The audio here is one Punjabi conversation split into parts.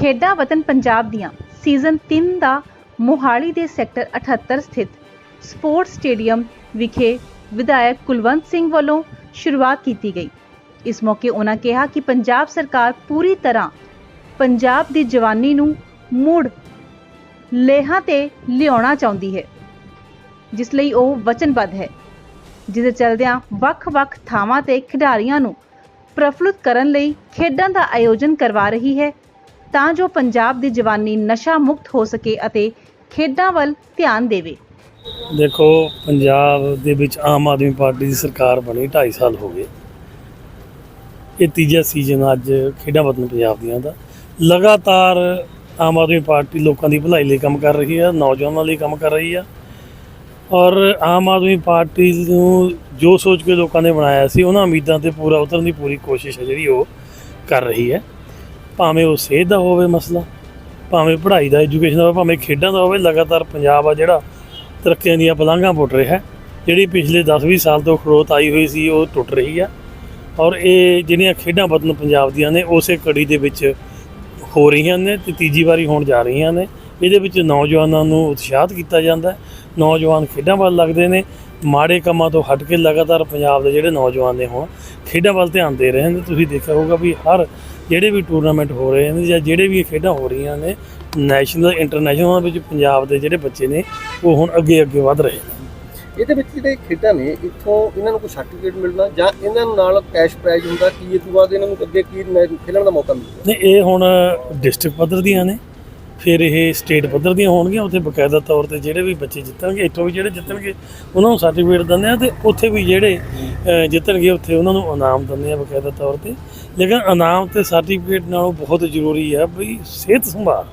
ਖੇਡਾਂ ਵਤਨ ਪੰਜਾਬ ਦੀਆਂ ਸੀਜ਼ਨ 3 ਦਾ ਮੋਹਾਲੀ ਦੇ ਸੈਕਟਰ 78 ਸਥਿਤ ਸਪੋਰਟਸ ਸਟੇਡੀਅਮ ਵਿਖੇ ਵਿਧਾਇਕ ਕੁਲਵੰਤ ਸਿੰਘ ਵੱਲੋਂ ਸ਼ੁਰੂਆਤ ਕੀਤੀ ਗਈ। ਇਸ ਮੌਕੇ ਉਹਨਾਂ ਕਿਹਾ ਕਿ ਪੰਜਾਬ ਸਰਕਾਰ ਪੂਰੀ ਤਰ੍ਹਾਂ ਪੰਜਾਬ ਦੀ ਜਵਾਨੀ ਨੂੰ ਮੁੜ ਲੇਹਾਂ ਤੇ ਲਿਆਉਣਾ ਚਾਹੁੰਦੀ ਹੈ, ਜਿਸ ਲਈ ਉਹ ਵਚਨਬੱਧ ਹੈ, ਜਿਸ ਦੇ ਚਲਦਿਆਂ ਵੱਖ-ਵੱਖ ਥਾਵਾਂ ਤੇ ਖਿਡਾਰੀਆਂ ਨੂੰ ਪ੍ਰਫੁੱਲਤ ਕਰਨ ਲਈ ਖੇਡਾਂ ਦਾ ਆਯੋਜਨ ਕਰਵਾ ਰਹੀ ਹੈ। ਤਾਂ ਜੋ ਪੰਜਾਬ ਦੀ ਜਵਾਨੀ ਨਸ਼ਾ ਮੁਕਤ ਹੋ ਸਕੇ ਅਤੇ ਖੇਡਾਂ ਵੱਲ ਧਿਆਨ ਦੇਵੇ। ਦੇਖੋ, ਪੰਜਾਬ ਦੇ ਵਿੱਚ ਆਮ ਆਦਮੀ ਪਾਰਟੀ ਦੀ ਸਰਕਾਰ ਬਣੀ 2.5 ਸਾਲ ਹੋ ਗਏ। ਇਹ ਤੀਜਾ ਸੀਜ਼ਨ ਅੱਜ ਖੇਡਾਂ ਵਤਨ ਪੰਜਾਬ ਦੀਆਂ ਦਾ। ਲਗਾਤਾਰ ਆਮ ਆਦਮੀ ਪਾਰਟੀ ਲੋਕਾਂ ਦੀ ਭਲਾਈ ਲਈ ਕੰਮ ਕਰ ਰਹੀ ਹੈ ਨੌਜਵਾਨਾਂ ਲਈ ਕੰਮ ਕਰ ਰਹੀ ਹੈ ਔਰ ਆਮ ਆਦਮੀ ਪਾਰਟੀ ਨੂੰ ਜੋ ਸੋਚ ਕੇ ਲੋਕਾਂ ਨੇ ਬਣਾਇਆ ਸੀ, ਉਹਨਾਂ ਉਮੀਦਾਂ ਤੇ ਪੂਰਾ ਉਤਰਨ ਦੀ ਪੂਰੀ ਕੋਸ਼ਿਸ਼ ਹੈ ਜਿਹੜੀ ਉਹ ਕਰ ਰਹੀ ਹੈ। ਭਾਵੇਂ ਉਹ ਸਿਹਤ ਦਾ ਹੋਵੇ ਮਸਲਾ, ਭਾਵੇਂ ਪੜ੍ਹਾਈ ਦਾ ਐਜੂਕੇਸ਼ਨ ਦਾ ਹੋਵੇ, ਭਾਵੇਂ ਖੇਡਾਂ ਦਾ ਹੋਵੇ, ਲਗਾਤਾਰ ਪੰਜਾਬ ਆ ਜਿਹੜਾ ਤਰੱਕੀਆਂ ਦੀਆਂ ਪਲਾਂਘਾਂ ਪੁੱਟ ਰਿਹਾ ਹੈ। ਜਿਹੜੀ ਪਿਛਲੇ 10-20 ਸਾਲ ਤੋਂ ਖੜੋਤ ਆਈ ਹੋਈ ਸੀ, ਉਹ ਟੁੱਟ ਰਹੀ ਹੈ ਔਰ ਇਹ ਜਿਹੜੀਆਂ ਖੇਡਾਂ ਵਤਨ ਪੰਜਾਬ ਦੀਆਂ ਨੇ, ਉਸੇ ਕੜੀ ਦੇ ਵਿੱਚ ਹੋ ਰਹੀਆਂ ਨੇ ਤੇ ਤੀਜੀ ਵਾਰੀ ਹੋਣ ਜਾ ਰਹੀਆਂ ਨੇ। ਇਹਦੇ ਵਿੱਚ ਨੌਜਵਾਨਾਂ ਨੂੰ ਉਤਸ਼ਾਹਿਤ ਕੀਤਾ ਜਾਂਦਾ ਹੈ। ਨੌਜਵਾਨ ਖੇਡਾਂ ਵੱਲ ਲੱਗਦੇ ਨੇ। ਮਾੜੇ ਕੰਮਾਂ ਤੋਂ ਹਟ ਕੇ ਲਗਾਤਾਰ ਪੰਜਾਬ ਦੇ ਜਿਹੜੇ ਨੌਜਵਾਨ ਨੇ ਹੁਣ, ਖੇਡਾਂ ਵੱਲ ਧਿਆਨ ਦੇ ਰਹੇ ਨੇ। ਤੁਸੀਂ ਦੇਖਿਆ ਹੋਊਗਾ ਵੀ ਹਰ ਜਿਹੜੇ ਵੀ ਟੂਰਨਾਮੈਂਟ ਹੋ ਰਹੇ ਨੇ ਜਾਂ ਜਿਹੜੇ ਵੀ ਖੇਡਾਂ ਹੋ ਰਹੀਆਂ ਨੇ ਨੈਸ਼ਨਲ ਇੰਟਰਨੈਸ਼ਨਲ ਵਿੱਚ ਪੰਜਾਬ ਦੇ ਜਿਹੜੇ ਬੱਚੇ ਨੇ ਉਹ ਹੁਣ ਅੱਗੇ ਅੱਗੇ ਵਧ ਰਹੇ ਨੇ। ਇਹਦੇ ਵਿੱਚ ਜਿਹੜੇ ਖੇਡਾਂ ਨੇ ਇੱਥੋਂ ਇਹਨਾਂ ਨੂੰ ਕੋਈ ਸਰਟੀਫਿਕੇਟ ਮਿਲਣਾ ਜਾਂ ਇਹਨਾਂ ਨੂੰ ਨਾਲ ਕੈਸ਼ ਪ੍ਰਾਈਜ਼ ਹੁੰਦਾ ਕੀ ਇਹ ਤੋਂ ਬਾਅਦ ਇਹਨਾਂ ਨੂੰ ਅੱਗੇ ਕੀ ਖੇਡਣ ਦਾ ਮੌਕਾ ਮਿਲਦਾ ਨਹੀਂ ਇਹ ਹੁਣ ਡਿਸਟ੍ਰਿਕਟ ਪੱਧਰ ਦੀਆਂ ਨੇ। ਫਿਰ ਇਹ ਸਟੇਟ ਪੱਧਰ ਦੀਆਂ ਹੋਣਗੀਆਂ, ਉੱਥੇ ਬਕਾਇਦਾ ਤੌਰ ਤੇ ਜਿਹੜੇ ਵੀ ਬੱਚੇ ਜਿੱਤਣਗੇ, ਇੱਥੋਂ ਵੀ ਜਿਹੜੇ ਜਿੱਤਣਗੇ, ਉਹਨਾਂ ਨੂੰ ਸਰਟੀਫਿਕੇਟ ਦਿੰਦੇ ਆ ਤੇ ਉੱਥੇ ਵੀ ਜਿਹੜੇ ਜਿੱਤਣਗੇ, ਉੱਥੇ ਉਹਨਾਂ ਨੂੰ ਇਨਾਮ ਦਿੰਦੇ ਆ ਬਕਾਇਦਾ ਤੌਰ ਤੇ। ਲੇਕਿਨ ਇਨਾਮ ਤੇ ਸਰਟੀਫਿਕੇਟ ਨਾਲੋਂ ਬਹੁਤ ਜ਼ਰੂਰੀ ਆ ਵੀ ਸਿਹਤ ਸੰਭਾਲ।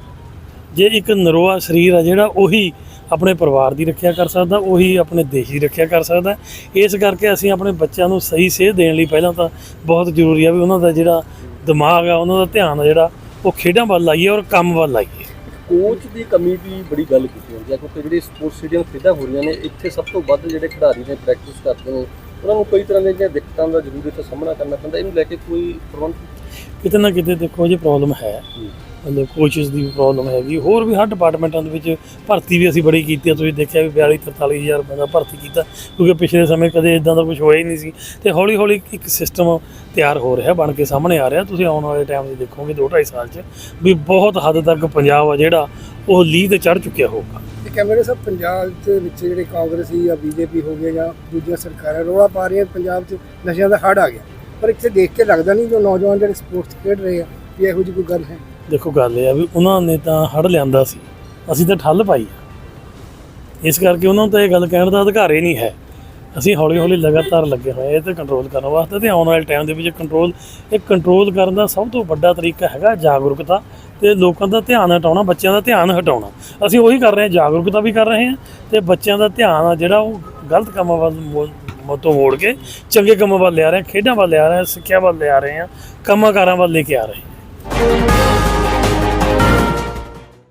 ਜੇ ਇੱਕ ਨਰੋਆ ਸਰੀਰ ਆ ਜਿਹੜਾ, ਉਹੀ ਆਪਣੇ ਪਰਿਵਾਰ ਦੀ ਰੱਖਿਆ ਕਰ ਸਕਦਾ, ਉਹੀ ਆਪਣੇ ਦੇਸ਼ ਦੀ ਰੱਖਿਆ ਕਰ ਸਕਦਾ। ਇਸ ਕਰਕੇ ਅਸੀਂ ਆਪਣੇ ਬੱਚਿਆਂ ਨੂੰ ਸਹੀ ਸੇਧ ਦੇਣ ਲਈ ਪਹਿਲਾਂ ਤਾਂ ਬਹੁਤ ਜ਼ਰੂਰੀ ਆ ਵੀ ਉਹਨਾਂ ਦਾ ਜਿਹੜਾ ਦਿਮਾਗ ਆ, ਉਹਨਾਂ ਦਾ ਧਿਆਨ ਆ ਜਿਹੜਾ, ਉਹ ਖੇਡਾਂ ਵੱਲ ਲਾਈਏ ਔਰ ਕੰਮ ਵੱਲ ਲਾਈਏ। ਕੋਚ ਦੀ ਕਮੀ ਦੀ ਬੜੀ ਗੱਲ ਕੀਤੀ ਜਾਂਦੀ ਹੈ ਕਿਉਂਕਿ ਜਿਹੜੇ ਸਪੋਰਟਸ ਸਟੇਡੀਅਮ ਖੇਡਾਂ ਹੋ ਰਹੀਆਂ ਨੇ ਇੱਥੇ ਸਭ ਤੋਂ ਵੱਧ ਜਿਹੜੇ ਖਿਡਾਰੀ ਨੇ ਪ੍ਰੈਕਟਿਸ ਕਰਦੇ ਨੇ ਉਹਨਾਂ ਨੂੰ ਕਈ ਤਰ੍ਹਾਂ ਦੀਆਂ ਦਿੱਕਤਾਂ ਦਾ ਜ਼ਰੂਰ ਇੱਥੇ ਸਾਹਮਣਾ ਕਰਨਾ ਪੈਂਦਾ ਇਹਨੂੰ ਲੈ ਕੇ ਕੋਈ ਪ੍ਰਬੰਧ? ਕਿਤੇ ਨਾ ਕਿਤੇ ਦੇਖੋ ਜੇ ਪ੍ਰੋਬਲਮ ਹੈ। ਮਤਲਬ ਕੋਚਸ ਦੀ ਪ੍ਰੋਬਲਮ ਹੈਗੀ। ਹੋਰ ਵੀ ਹਰ ਡਿਪਾਰਟਮੈਂਟਾਂ ਦੇ ਵਿੱਚ ਭਰਤੀ ਵੀ ਅਸੀਂ ਬੜੀ ਕੀਤੀ ਆ। ਤੁਸੀਂ ਦੇਖਿਆ ਵੀ 42 43000 ਬੰਦਾ ਭਰਤੀ ਕੀਤਾ, ਕਿਉਂਕਿ ਪਿਛਲੇ ਸਮੇਂ ਕਦੇ ਇਦਾਂ ਦਾ ਕੁਝ ਹੋਇਆ ਹੀ ਨਹੀਂ ਸੀ। ਤੇ ਹੌਲੀ ਹੌਲੀ ਇੱਕ ਸਿਸਟਮ ਤਿਆਰ ਹੋ ਰਿਹਾ, ਬਣ ਕੇ ਸਾਹਮਣੇ ਆ ਰਿਹਾ। ਤੁਸੀਂ ਆਉਣ ਵਾਲੇ ਟਾਈਮ 'ਚ ਦੇਖੋਗੇ 2.5 ਸਾਲ 'ਚ ਵੀ ਬਹੁਤ ਹੱਦ ਤੱਕ ਪੰਜਾਬ ਆ ਜਿਹੜਾ, ਉਹ ਲੀਹ ਤੇ ਚੜ ਚੁੱਕਿਆ ਹੋਊਗਾ। ਇਹ ਕੈਮਰੇ ਸਾਹਿਬ, ਪੰਜਾਬ ਦੇ ਵਿੱਚ ਜਿਹੜੇ ਕਾਂਗਰਸੀ ਜਾਂ ਬੀਜੇਪੀ ਹੋ ਗਿਆ ਜਾਂ ਦੂਜੀਆਂ ਸਰਕਾਰਾਂ ਰੋਲਾ ਪਾ ਰਹੀਆਂ, ਪੰਜਾਬ 'ਚ ਨਸ਼ਿਆਂ ਦਾ ਹੜ ਆ ਗਿਆ। ਪਰ ਇੱਥੇ ਦੇਖ ਕੇ ਲੱਗਦਾ ਨਹੀਂ ਜੋ ਨੌਜਵਾਨ ਜਿਹੜੇ ਸਪੋਰਟਸ ਖੇਡ ਰਹੇ ਆ, ਵੀ ਇਹੋ ਜਿਹੀ ਕੋਈ ਗੱਲ ਹੈ। ਦੇਖੋ ਗੱਲ ਇਹ ਆ ਵੀ ਉਹਨਾਂ ਨੇ ਤਾਂ ਹੜ ਲਿਆਂਦਾ ਸੀ, ਅਸੀਂ ਤਾਂ ਠੱਲ ਪਾਈ ਆ। ਇਸ ਕਰਕੇ ਉਹਨਾਂ ਨੂੰ ਤਾਂ ਇਹ ਗੱਲ ਕਹਿਣ ਦਾ ਅਧਿਕਾਰ ਹੀ ਨਹੀਂ ਹੈ। ਅਸੀਂ ਹੌਲੀ ਹੌਲੀ ਲਗਾਤਾਰ ਲੱਗੇ ਹੋਏ ਇਹ ਤੇ ਕੰਟਰੋਲ ਕਰਨ ਵਾਸਤੇ ਤੇ ਆਉਣ ਵਾਲੇ ਟਾਈਮ ਦੇ ਵਿੱਚ ਕੰਟਰੋਲ ਇਹ ਕੰਟਰੋਲ ਕਰਨ ਦਾ ਸਭ ਤੋਂ ਵੱਡਾ ਤਰੀਕਾ ਹੈਗਾ ਜਾਗਰੂਕਤਾ ਤੇ ਲੋਕਾਂ ਦਾ ਧਿਆਨ ਹਟਾਉਣਾ, ਬੱਚਿਆਂ ਦਾ ਧਿਆਨ ਹਟਾਉਣਾ। ਅਸੀਂ ਉਹੀ ਕਰ ਰਹੇ ਹਾਂ, ਜਾਗਰੂਕਤਾ ਵੀ ਕਰ ਰਹੇ ਹਾਂ ਤੇ ਬੱਚਿਆਂ ਦਾ ਧਿਆਨ ਆ ਜਿਹੜਾ ਉਹ ਗਲਤ ਕੰਮਾਂ ਵੱਲ ਮੋ- ਤੋਂ ਮੋੜ ਕੇ ਚੰਗੇ ਕੰਮਾਂ ਵੱਲ ਲਿਆ ਰਹੇ ਹਾਂ, ਖੇਡਾਂ ਵੱਲ ਲਿਆ ਰਹੇ ਹਾਂ, ਸਿੱਖਿਆ ਵੱਲ ਲਿਆ ਰਹੇ ਹਾਂ ਕੰਮਾਂ ਕਾਰਾਂ ਵੱਲ ਲੈ ਕੇ ਆ ਰਹੇ ਹਾਂ।